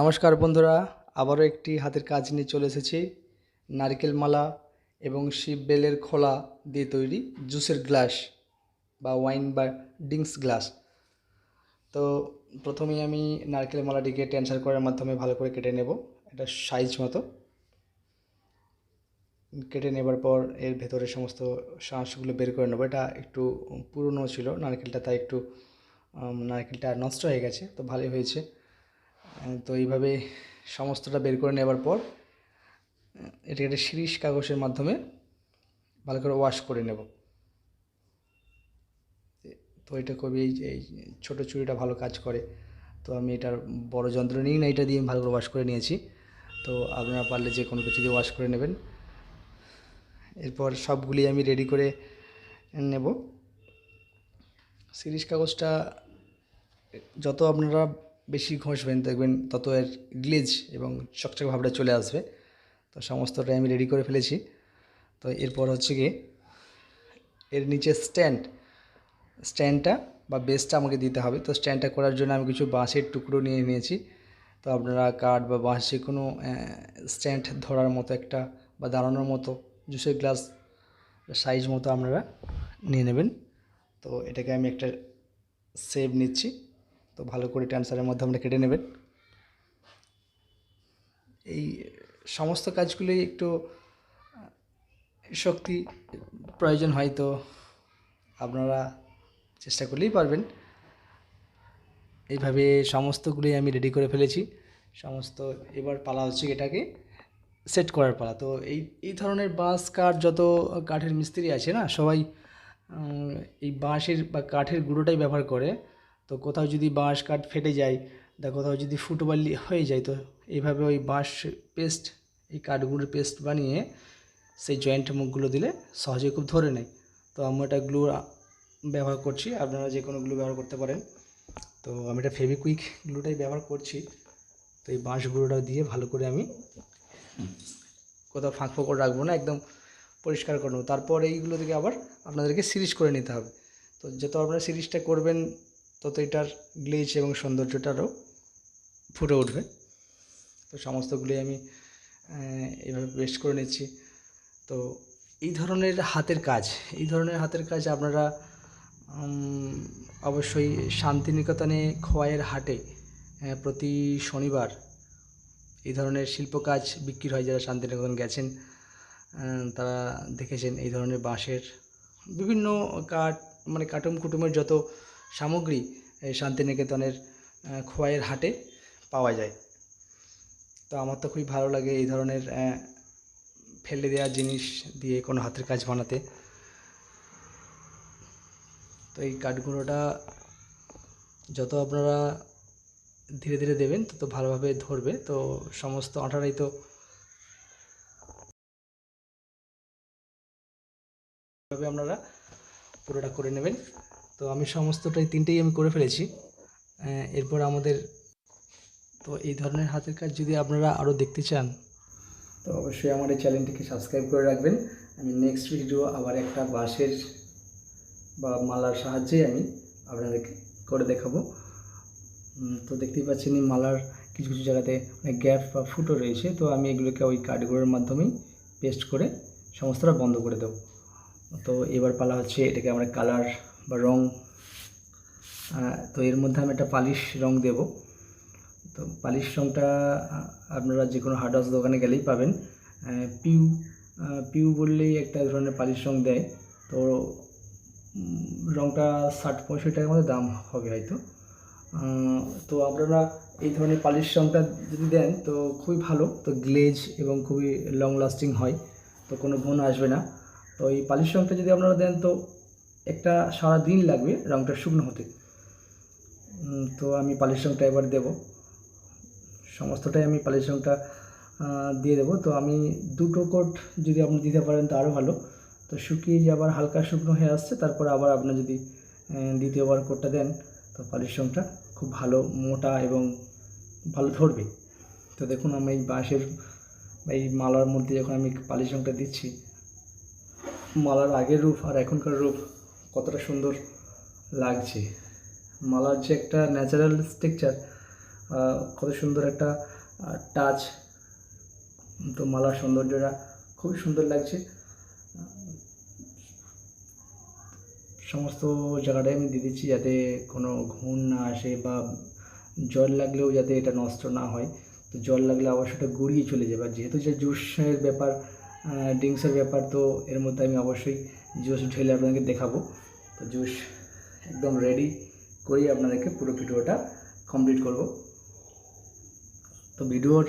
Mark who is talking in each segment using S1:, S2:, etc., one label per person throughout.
S1: নমস্কার বন্ধুরা, আবারও একটি হাতের কাজ নিয়ে চলে এসেছি। নারকেল মালা এবং শিব বেলের খোলা দিয়ে তৈরি জুসের গ্লাস বা ওয়াইন বা ড্রিঙ্কস গ্লাস। তো প্রথমেই আমি নারকেল মালাটিকে টেনসার করার মাধ্যমে ভালো করে কেটে নেব, এটা সাইজ মতো। কেটে নেবার পর এর ভেতরে সমস্ত শাঁসগুলো বের করে নেব, এটা একটু পুরনো ছিল, নারকেলটা তাই একটু নারকেলটা নষ্ট হয়ে গেছে, তো ভালোই হয়েছে। তো এইভাবে সমস্তটা বের করে নেবার পর এটাকে একটা শিরিষ কাগজের মাধ্যমে ভালো করে ওয়াশ করে নেব। তো এটা খুবই এই এই ছোটো চুড়িটা ভালো কাজ করে। তো আমি এটার বড় যন্ত্র নিই না, এটা দিয়ে আমি ভালো করে ওয়াশ করে নিয়েছি। তো আপনারা পারলে যে কোনো কিছু দিয়ে ওয়াশ করে নেবেন। এরপর সবগুলি আমি রেডি করে নেব। সিরিজ কাগজটা যত আপনারা বেশি ঘষবেন দেখবেন তত এর গ্লেজ এবং চকচক ভাবটা চলে আসবে। তো সমস্তটাই আমি রেডি করে ফেলেছি। তো এরপর হচ্ছে গিয়ে এর নিচে স্ট্যান্ড স্ট্যান্ডটা বা বেসটা আমাকে দিতে হবে। তো স্ট্যান্ডটা করার জন্য আমি কিছু বাঁশের টুকরো নিয়ে নিয়েছি। তো আপনারা কাঠ বা বাঁশ যে কোনো স্ট্যান্ড ধরার মতো একটা বা দাঁড়ানোর মতো জুসের গ্লাস সাইজ মতো আপনারা নিয়ে নেবেন। তো এটাকে আমি একটা সেভ নিচ্ছি। তো ভালো করে ট্যান্সারের মাধ্যমে কেটে নেবেন। এই সমস্ত কাজগুলোই একটু শক্তি প্রয়োজন হয় তো আপনারা চেষ্টা করলেই পারবেন। এইভাবে সমস্তগুলোই আমি রেডি করে ফেলেছি। সমস্ত, এবার পালা হচ্ছে এটাকে সেট করার পালা। তো এই এই ধরনের বাঁশ, কাঠ যত কাঠের মিস্ত্রি আছে না, সবাই এই বাঁশের বা কাঠের গুঁড়োটাই ব্যবহার করে। তো কোথাও যদি বাঁশ কাঠ ফেটে যায় বা কোথাও যদি ফুটবালি হয়ে যায়, তো এইভাবে ওই বাঁশ পেস্ট, এই কাঠগুলোর পেস্ট বানিয়ে সেই জয়েন্ট মুখগুলো দিলে সহজে খুব ধরে নেয়। তো আমি এটা গ্লু ব্যবহার করছি, আপনারা যে কোনো গ্লু ব্যবহার করতে পারেন। তো আমি এটা ফেভিকুইক গ্লুটাই ব্যবহার করছি। তো এই বাঁশ গুঁড়োটা দিয়ে ভালো করে আমি কোথাও ফাঁক ফোকর রাখব না, একদম পরিষ্কার করে নেব। তারপর এইগুলো থেকে আবার আপনাদেরকে সিরিজ করে নিতে হবে। তো যত আপনারা সিরিজটা করবেন তত এটার গ্লেজ এবং সৌন্দর্যটারও ফুটে উঠবে। তো সমস্তগুলি আমি আহ, এইভাবে পেস্ট করে নিচ্ছি। তো এই ধরনের হাতের কাজ এই ধরনের হাতের কাজ আপনারা অবশ্যই শান্তিনিকেতনে খোয়াইয়ের হাটে প্রতি শনিবার এই ধরনের শিল্প কাজ বিক্রি হয় যারা শান্তিনিকেতন গেছেন তারা দেখেছেন এই ধরনের বাঁশের বিভিন্ন কাঠ মানে কাটুম কুটুমের যত সামগ্রী এই শান্তিনিকেতনের খোয়াইয়ের হাটে পাওয়া যায়। তো আমার তো খুবই ভালো লাগে এই ধরনের ফেলে দেওয়া জিনিস দিয়ে কোনো হাতের কাজ বানাতে। তো এই কাঠগুঁড়োটা যত আপনারা ধীরে ধীরে দেবেন, তত ভালোভাবে ধরবে। তো সমস্ত আঠারাই তো আপনারা পুরোটা করে নেবেন। তো আমি সমস্তটাই তিনটেই আমি করে ফেলেছি। এরপর আমাদের তো এই ধরনের হাতের কাজ যদি আপনারা আরও দেখতে চান, তো অবশ্যই আমার এই চ্যানেলটিকে সাবস্ক্রাইব করে রাখবেন। আমি নেক্সট ভিডিও আবার একটা বাঁশের বা মালার সাহায্যে আমি আপনাদেরকে করে দেখাবো। তো দেখতেই পাচ্ছেন এই মালার কিছু কিছু জায়গাতে অনেক গ্যাপ বা ফুটো রয়েছে। তো আমি এগুলোকে ওই কাঠগুলোর মাধ্যমেই পেস্ট করে সমস্তটা বন্ধ করে দেবো। তো এবার পালা হচ্ছে এটাকে আমরা কালার বা রং তো এর মধ্যে আমি একটা পালিশ রং দেব। তো পালিশ রংটা আপনারা যে কোনো হার্ড হাউস দোকানে গেলেই পাবেন। পিউ পিউ বললেই একটা ধরনের পালিশ রং দেয়। তো রংটা ষাট পঁয়ষট্টি টাকার মধ্যে দাম হবে হয়তো। তো আপনারা এই ধরনের পালিশ রংটা যদি দেন তো খুবই ভালো। তো গ্লেজ এবং খুবই লং লাস্টিং হয়। তো কোনো গুণ আসবে না। তো এই পালিশ রংটা যদি আপনারা দেন তো একটা সারা দিন লাগবে রংটা শুকনো হতে। তো আমি পালিশ রংটা এবার দেব। সমস্তটাই আমি পালিশ রংটা দিয়ে দেবো। তো আমি দুটো কোট যদি আপনি দিতে পারেন তো আরও ভালো। তো শুকিয়ে যে আবার হালকা শুকনো হয়ে আসছে, তারপর আবার আপনার যদি দ্বিতীয়বার কোটটা দেন, তো পালিশ রংটা খুব ভালো, মোটা এবং ভালো ধরবে। তো দেখুন আমি এই বাঁশের, এই মালার মধ্যে যখন আমি পালিশ রংটা দিচ্ছি, মালার আগের রূপ আর এখনকার রূপ কতটা সুন্দর লাগছে। মালার যে একটা ন্যাচারাল স্ট্রাকচার কত সুন্দর একটা টাচ তো মালার সৌন্দর্যটা খুবই সুন্দর লাগছে। সমস্ত জায়গাটায় আমি দিয়ে দিচ্ছি যাতে কোনো ঘুণ না আসে বা জল লাগলেও যাতে এটা নষ্ট না হয়। তো জল লাগলে আবার সেটা গড়িয়ে চলে যাবে। আর যেহেতু যে জুসের ব্যাপার ড্রিঙ্কসের ব্যাপার, তো এর মধ্যে আমি অবশ্যই জুস ঢেলে আপনাকে দেখাবো। তো জুস একদম রেডি করেই আপনাদেরকে পুরো ভিডিওটা কমপ্লিট করব। তো ভিডিওর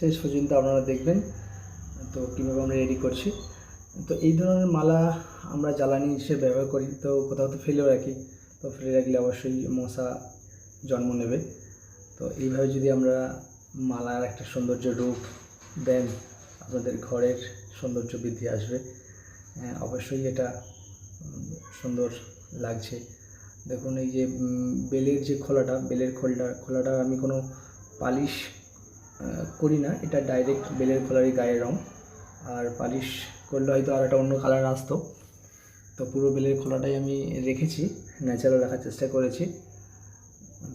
S1: শেষ পর্যন্ত আপনারা দেখবেন তো কীভাবে আমরা রেডি করছি। তো এই ধরনের মালা আমরা জ্বালানি হিসেবে ব্যবহার করি তো কোথাও তো ফেলেও রাখি। তো ফেলে রাখলে অবশ্যই মশা জন্ম নেবে। তো এইভাবে যদি আমরা মালার একটা সৌন্দর্য রূপ দেন আপনাদের ঘরের সৌন্দর্য বৃদ্ধি আসবে। হ্যাঁ, অবশ্যই এটা সুন্দর লাগছে। দেখুন, এই যে বেলের যে খোলাটা, বেলের খোলটা, খোলাটা আমি কোনো পালিশ করি না। এটা ডাইরেক্ট বেলের খোলারই গায়ের রং। আর পালিশ করলে হয়তো আর একটা অন্য কালার আসতো। তো পুরো বেলের খোলাটাই আমি রেখেছি ন্যাচারাল রাখার চেষ্টা করেছি।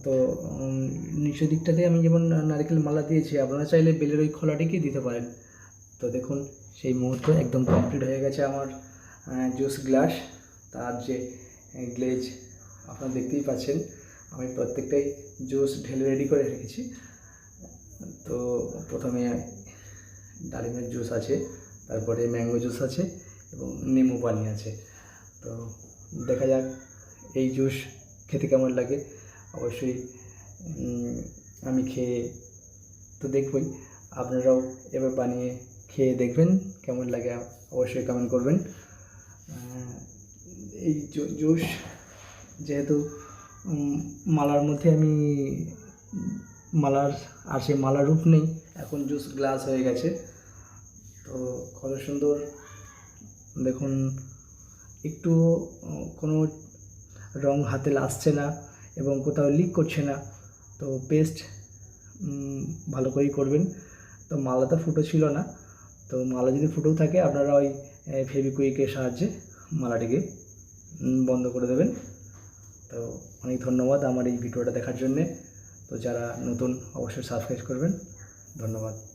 S1: তো নিচের দিকটাতে আমি যেমন নারকেল মালা দিয়েছি, আপনারা চাইলে বেলের ওই খোলাটিকেই দিতে পারেন? তো দেখুন, সেই মুহূর্ত একদম কমপ্লিট হয়ে গেছে আমার জুস গ্লাস তার যে গ্লেজ আপনারা দেখতেই পাচ্ছেন, আমি প্রত্যেকটাই জুস ঢেলে রেডি করে রেখেছি। তো প্রথমে ডালিমের জুস আছে, তারপরে ম্যাঙ্গো জুস আছে এবং নেমু পানি আছে। তো দেখা যাক এই জুস খেতে কেমন লাগে। অবশ্যই আমি খেয়ে তো দেখবই। আপনারাও এবার বানিয়ে খেয়ে দেখবেন, কেমন লাগে অবশ্যই কমেন্ট করবেন। এই জুস যেহেতু মালার মধ্যে আমি, মালার, আর সেই মালার রূপ নেই, এখন জুস গ্লাস হয়ে গেছে। তো কত সুন্দর, দেখুন, একটু, কোনো রং হাতে আসছে না এবং কোথাও লিক করছে না। তো পেস্ট ভালো করেই করবেন। তো মালা তো ফুটো ছিল না। তো মালা যদি ফুটেও থাকে, আপনারা ওই ফেভিকুইকের সাহায্যে মালাটিকে বন্ধ করে দেবেন। তো অনেক ধন্যবাদ আমার এই ভিডিওটা দেখার জন্যে। তো যারা নতুন, অবশ্যই সাবস্ক্রাইব করবেন। ধন্যবাদ।